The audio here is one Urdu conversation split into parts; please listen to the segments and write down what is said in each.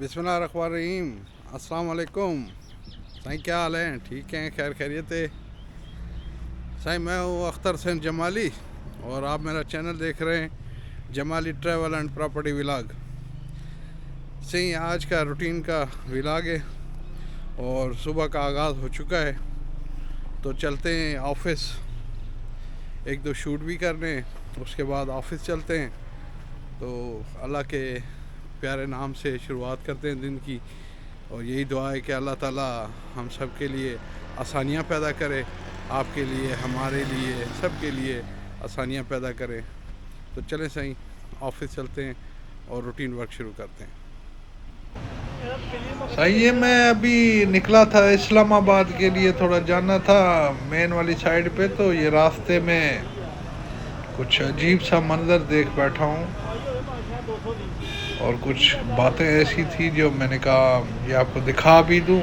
بسم اللہ الرحمن الرحیم۔ السلام علیکم۔ سائیں، کیا حال ہیں؟ ٹھیک ہیں؟ خیر، خیریت ہے۔ سائیں، میں ہوں اختر حسین جمالی اور آپ میرا چینل دیکھ رہے ہیں Jamali travel and property vlog سائیں، آج کا روٹین کا ولاگ ہے اور صبح کا آغاز ہو چکا ہے۔ تو چلتے ہیں آفس۔ ایک دو شوٹ بھی کرنے اس کے بعد آفس چلتے ہیں۔ تو اللہ کے پیارے نام سے شروعات کرتے ہیں دن کی اور یہی دعا ہے کہ اللہ تعالیٰ ہم سب کے لیے آسانیاں پیدا کرے، آپ کے لیے، ہمارے لیے، سب کے لیے آسانیاں پیدا کرے۔ تو چلیں صحیح آفس چلتے ہیں اور روٹین ورک شروع کرتے ہیں۔ صحیح ہے میں ابھی نکلا تھا اسلام آباد کے لیے، تھوڑا جانا تھا مین والی سائڈ پہ، تو یہ راستے میں کچھ عجیب سا منظر دیکھ بیٹھا ہوں۔ اور کچھ باتیں ایسی تھی جو میں نے کہا یہ آپ کو دکھا بھی دوں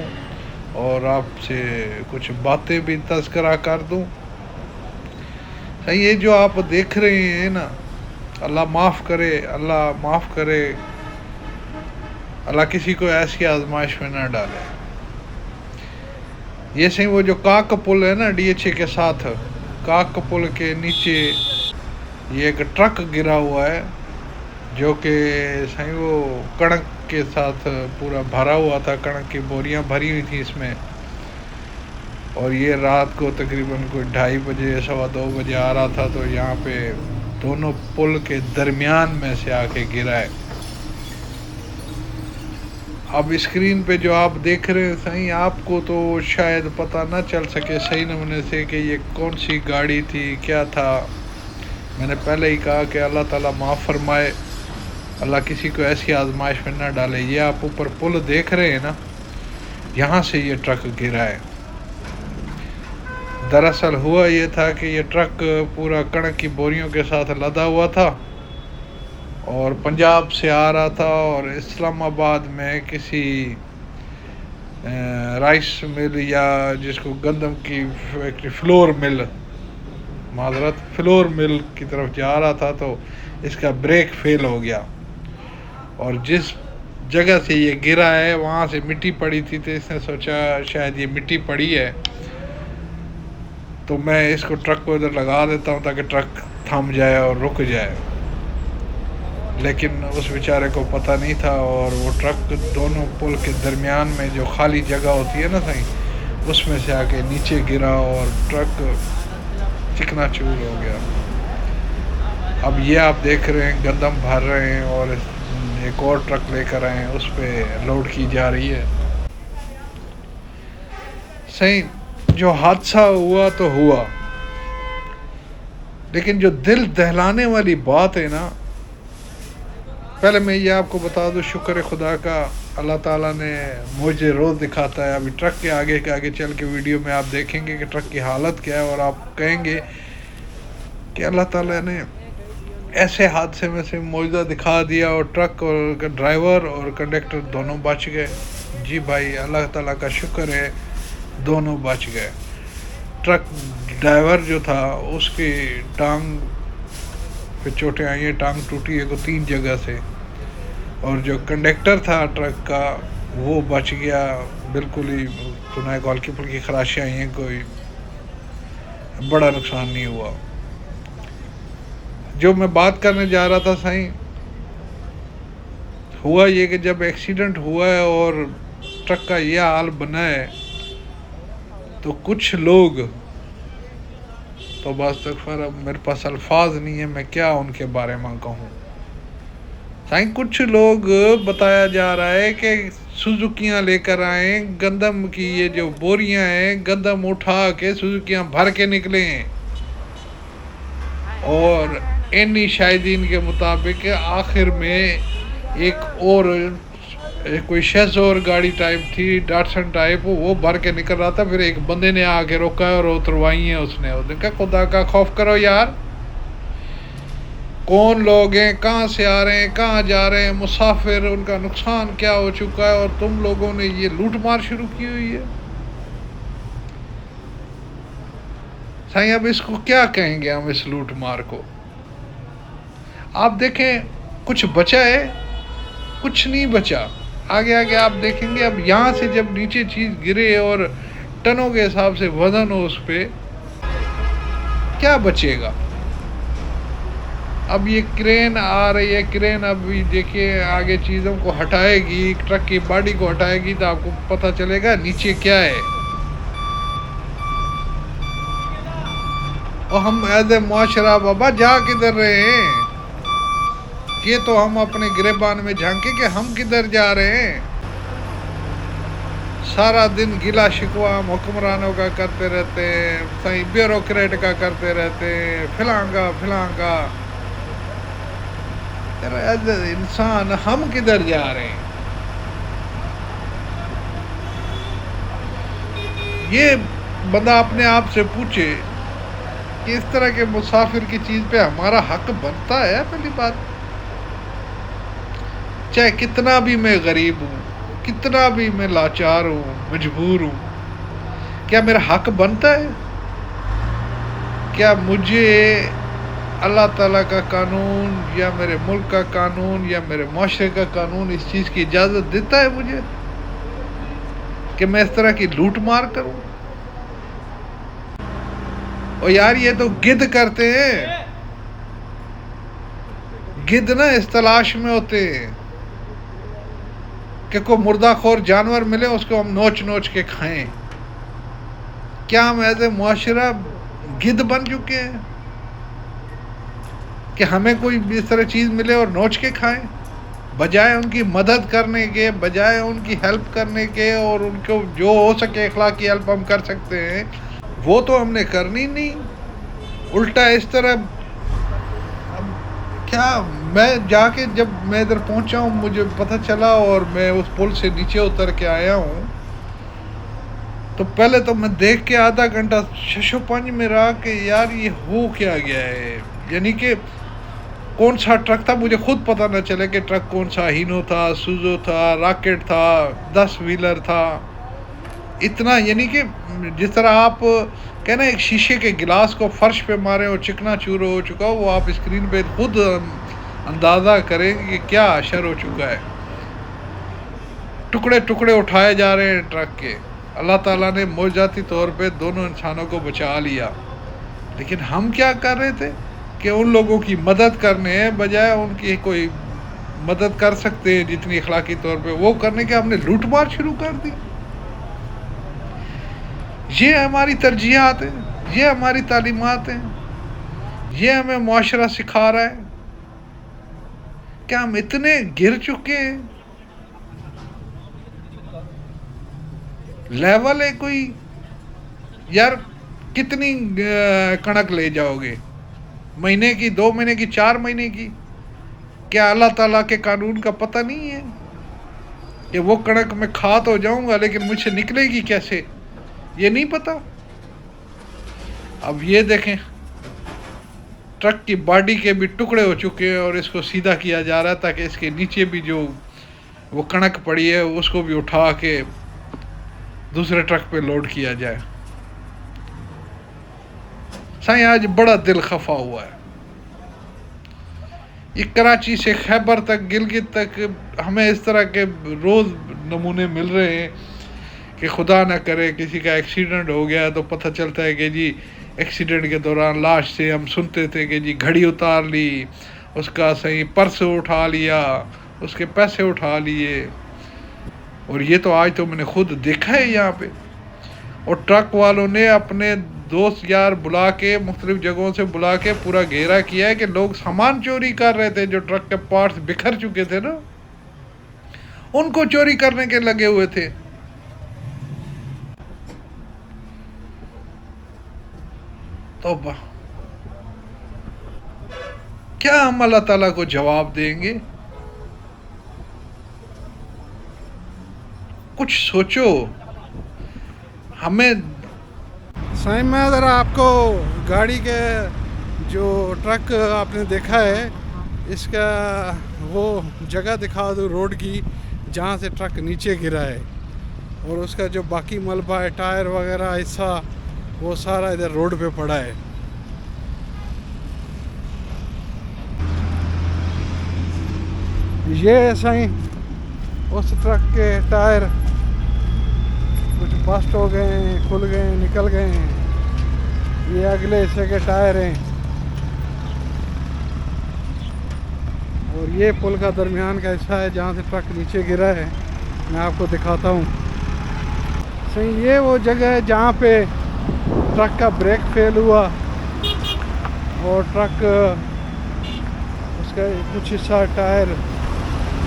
اور آپ سے کچھ باتیں بھی تذکرہ کر دوں۔ یہ جو آپ دیکھ رہے ہیں نا، اللہ معاف کرے، اللہ معاف کرے۔ اللہ کسی کو ایسی آزمائش میں نہ ڈالے۔ یہ صحیح وہ جو کاک پل ہے نا ڈی ایچ اے کے ساتھ، کاک پل کے نیچے یہ ایک ٹرک گرا ہوا ہے۔ جو کہ صحیح وہ کڑک کے ساتھ پورا بھرا ہوا تھا، کڑک کی بوریاں بھری ہوئی تھیں اس میں۔ اور یہ رات کو تقریباً کوئی ڈھائی بجے، سوا دو بجے آ رہا تھا، تو یہاں پہ دونوں پل کے درمیان میں سے آ کے گرا ہے۔ اب اسکرین پہ جو آپ دیکھ رہے ہیں صحیح آپ کو تو شاید پتہ نہ چل سکے صحیح نمونے سے کہ یہ کون سی گاڑی تھی، کیا تھا۔ میں نے پہلے ہی کہا کہ اللہ تعالیٰ معاف فرمائے۔ اللہ کسی کو ایسی آزمائش میں نہ ڈالے، یہ آپ اوپر پل دیکھ رہے ہیں نا، یہاں سے یہ ٹرک گرا ہے۔ دراصل ہوا یہ تھا کہ یہ ٹرک پورا کڑک کی بوریوں کے ساتھ لدا ہوا تھا اور پنجاب سے آ رہا تھا اور اسلام آباد میں کسی رائس مل یا جس کو گندم کی فیکٹری، فلور مل، معذرت، فلور مل کی طرف جا رہا تھا تو اس کا بریک فیل ہو گیا۔ اور جس جگہ سے یہ گرا ہے، وہاں سے مٹی پڑی تھی تو اس نے سوچا شاید یہ مٹی پڑی ہے۔ تو میں اس کو ٹرک کو ادھر لگا دیتا ہوں تاکہ ٹرک تھم جائے اور رک جائے۔ لیکن اس بیچارے کو پتہ نہیں تھا اور وہ ٹرک دونوں پل کے درمیان میں جو خالی جگہ ہوتی ہے نا صحیح، اس میں سے آ کے نیچے گرا اور ٹرک چکنا چور ہو گیا۔ اب یہ آپ دیکھ رہے ہیں، گندم بھر رہے ہیں اور ایک اور ٹرک لے کر آئے ہیں، اس پہ لوڈ کی جا رہی ہے۔ صحیح، جو حادثہ ہوا تو ہوا۔ لیکن جو دل دہلانے والی بات ہے نا، پہلے میں یہ آپ کو بتا دوں، شکر خدا کا اللہ تعالیٰ نے مجھے روز دکھاتا ہے۔ ابھی ٹرک کے آگے کے آگے چل کے ویڈیو میں آپ دیکھیں گے کہ ٹرک کی حالت کیا ہے اور آپ کہیں گے کہ اللہ تعالیٰ نے ایسے حادثے میں سے معجزہ دکھا دیا اور ٹرک اور ڈرائیور اور کنڈکٹر دونوں بچ گئے۔ جی بھائی، اللہ تعالیٰ کا شکر ہے، دونوں بچ گئے۔ ٹرک ڈرائیور جو تھا، اس کی ٹانگ پہ چوٹیں آئی ہیں ٹانگ ٹوٹی ہے کو تین جگہ سے۔ اور جو کنڈکٹر تھا ٹرک کا، وہ بچ گیا۔ بالکل ہی سنائے گولکی پل کی خراشیاں آئی ہیں کوئی بڑا نقصان نہیں ہوا۔ جو میں بات کرنے جا رہا تھا سائیں، ہوا یہ کہ جب ایکسیڈنٹ ہوا ہے اور ٹرک کا یہ حال بنا ہے، تو کچھ لوگ تو بس اب میرے پاس الفاظ نہیں ہے میں کیا ان کے بارے میں کہوں؟ سائیں، کچھ لوگ بتایا جا رہا ہے کہ سوزوکیاں لے کر آئیں، گندم کی یہ جو بوریاں ہیں، گندم اٹھا کے سوزوکیاں بھر کے نکلے اور اینی شاہدین کے مطابق آخر میں ایک اور کوئی شہزور گاڑی ٹائپ تھی، ڈاٹسن ٹائپ، وہ بھر کے نکل رہا تھا، پھر ایک بندے نے آ کے روکا اور اتروائی ہیں اس نے کہا، خدا کا خوف کرو یار۔ کون لوگ ہیں؟ کہاں سے آ رہے ہیں؟ کہاں جا رہے ہیں؟ مسافر، ان کا نقصان کیا ہو چکا ہے؟ اور تم لوگوں نے یہ لوٹ مار شروع کی ہوئی ہے۔ سائیں، اب اس کو کیا کہیں گے ہم اس لوٹ مار کو؟ آپ دیکھیں، کچھ بچا ہے، کچھ نہیں بچا۔ آگے آگے آپ دیکھیں گے، اب یہاں سے جب نیچے چیز گرے اور ٹنوں کے حساب سے وزن ہو اس پہ، کیا بچے گا؟ اب یہ کرین آ رہی ہے، کرین اب دیکھیے، آگے چیزوں کو ہٹائے گی، ٹرک کی باڈی کو ہٹائے گی تو آپ کو پتہ چلے گا نیچے کیا ہے۔ اور ہم ایز اے معاشرہ بابا جا کدھر رہے ہیں؟ یہ تو ہم اپنے گریبان میں جھانکے کہ ہم کدھر جا رہے ہیں؟ سارا دن گلا شکوا ہم حکمرانوں کا کرتے رہتے ہیں کہیں بیوروکریٹ کا کرتے رہتے ہیں پھلانگا پھلانگا انسان، ہم کدھر جا رہے ہیں؟ یہ بندہ اپنے آپ سے پوچھے کہ اس طرح کے مسافر کی چیز پہ ہمارا حق بنتا ہے؟ پہلی بات۔ چاہے کتنا بھی میں غریب ہوں، کتنا بھی میں لاچار ہوں، مجبور ہوں، کیا میرا حق بنتا ہے؟ کیا مجھے اللہ تعالیٰ کا قانون یا میرے ملک کا قانون یا میرے معاشرے کا قانون اس چیز کی اجازت دیتا ہے مجھے کہ میں اس طرح کی لوٹ مار کروں؟ اور یار، یہ تو گد کرتے ہیں۔ گد نا اس تلاش میں ہوتے ہیں۔ کہ کوئی مردہ خور جانور ملے، اس کو ہم نوچ نوچ کے کھائیں۔ کیا ہم ایز اے معاشرہ گد بن چکے ہیں؟ کہ ہمیں کوئی اس طرح چیز ملے اور نوچ کے کھائیں؟ بجائے ان کی مدد کرنے کے، بجائے ان کی ہیلپ کرنے کے اور ان کو جو ہو سکے اخلاقی ہیلپ ہم کر سکتے ہیں۔ وہ تو ہم نے کرنی نہیں۔ الٹا اس طرح کیا میں جا کے جب میں ادھر پہنچا ہوں، مجھے پتہ چلا اور میں اس پل سے نیچے اتر کے آیا ہوں۔ تو پہلے تو میں دیکھ کے آدھا گھنٹہ ششو پنج میں رہا کہ یار یہ ہو کیا گیا ہے؟ یعنی کہ کون سا ٹرک تھا؟ مجھے خود پتہ نہ چلے کہ ٹرک کون سا ہینو تھا، سوزو تھا، راکٹ تھا، دس ویلر تھا۔ اتنا یعنی کہ جس طرح آپ کہنا ایک شیشے کے گلاس کو فرش پہ مارے اور چکنا چور ہو چکا ہو، وہ آپ اسکرین پہ خود اندازہ کریں کہ کیا اشر ہو چکا ہے۔ ٹکڑے ٹکڑے اٹھائے جا رہے ہیں ٹرک کے۔ اللہ تعالیٰ نے موجاتی طور پہ دونوں انسانوں کو بچا لیا۔ لیکن ہم کیا کر رہے تھے کہ ان لوگوں کی مدد کرنے بجائے ان کی کوئی مدد کر سکتے ہیں جتنی اخلاقی طور پہ۔ وہ کرنے کے ہم نے لوٹ مار شروع کر دی۔ یہ ہماری ترجیحات ہیں، یہ ہماری تعلیمات ہیں، یہ ہمیں معاشرہ سکھا رہا ہے۔ کیا ہم اتنے گر چکے ہیں؟ لیول ہے کوئی؟ یار کتنی کنک لے جاؤ گے؟ مہینے کی، دو مہینے کی، چار مہینے کی؟ کیا اللہ تعالیٰ کے قانون کا پتہ نہیں ہے؟ کہ وہ کنک میں کھا تو جاؤں گا لیکن مجھ سے نکلے گی کیسے؟ یہ نہیں پتا۔ اب یہ دیکھیں۔ ٹرک کی باڈی کے بھی ٹکڑے ہو چکے ہیں اور اس کو سیدھا کیا جا رہا ہے تاکہ اس کے نیچے بھی جو وہ کنک پڑی ہے، اس کو بھی اٹھا کے دوسرے ٹرک پہ لوڈ کیا جائے۔ سائیں، آج بڑا دل خفا ہوا ہے۔ یہ کراچی سے خیبر تک، گلگت تک ہمیں اس طرح کے روز نمونے مل رہے ہیں۔ کہ خدا نہ کرے کسی کا ایکسیڈنٹ ہو گیا تو پتہ چلتا ہے کہ جی ایکسیڈنٹ کے دوران لاش سے ہم سنتے تھے کہ جی گھڑی اتار لی، اس کا صحیح پرس اٹھا لیا، اس کے پیسے اٹھا لیے۔ اور یہ تو آج تو میں نے خود دیکھا ہے یہاں پہ۔ اور ٹرک والوں نے اپنے دوست یار بلا کے، مختلف جگہوں سے بلا کے پورا گھیرا کیا ہے کہ لوگ سامان چوری کر رہے تھے جو ٹرک کے پارٹس بکھر چکے تھے نا۔ ان کو چوری کرنے کے لگے ہوئے تھے۔ توبہ۔ کیا ہم اللہ تعالیٰ کو جواب دیں گے؟ کچھ سوچو۔ ہمیں سائن میں ذرا آپ کو گاڑی کے جو ٹرک آپ نے دیکھا ہے، اس کا وہ جگہ دکھا دو روڈ کی، جہاں سے ٹرک نیچے گرا ہے۔ اور اس کا جو باقی ملبہ ہے، ٹائر وغیرہ، حصہ وہ سارا ادھر روڈ پہ پڑا ہے۔ یہ سائیں اس ٹرک کے ٹائر کچھ بسٹ ہو گئے ہیں، کھل گئے ہیں، نکل گئے ہیں۔ یہ اگلے حصے کے ٹائر ہیں۔ اور یہ پل کا درمیان کا حصہ ہے جہاں سے ٹرک نیچے گرا ہے۔ میں آپ کو دکھاتا ہوں۔ صحیح، یہ وہ جگہ ہے جہاں پہ ٹرک کا بریک فیل ہوا اور ٹرک اس کا کچھ حصہ ٹائر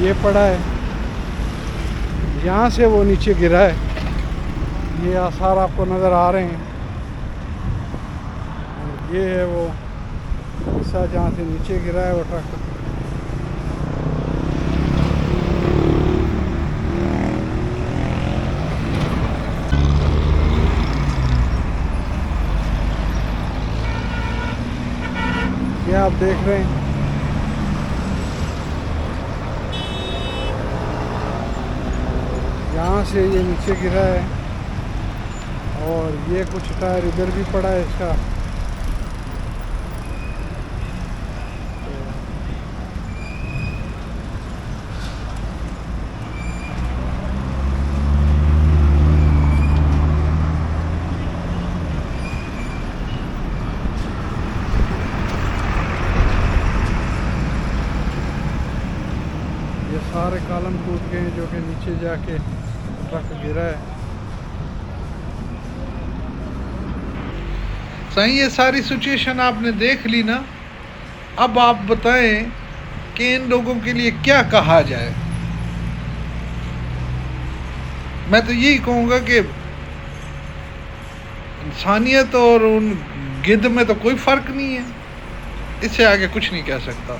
یہ پڑا ہے یہاں سے وہ نیچے گرا ہے یہ آثار آپ کو نظر آ رہے ہیں یہ ہے وہ حصہ جہاں سے نیچے گرا ہے وہ ٹرک یہ آپ دیکھ رہے ہیں؟ یہاں سے یہ نیچے گرا ہے اور یہ کچھ ٹائر ادھر بھی پڑا ہے اس کا یہ سارے کالم ٹوٹ گئے ہیں جو کہ نیچے جا کے ٹرک گرا ہے۔ صحیح یہ ساری سچویشن آپ نے دیکھ لی نا۔ اب آپ بتائیں کہ ان لوگوں کے لیے کیا کہا جائے۔ میں تو یہی کہوں گا کہ انسانیت اور ان گد میں تو کوئی فرق نہیں ہے۔ اس سے آگے کچھ نہیں کہہ سکتا۔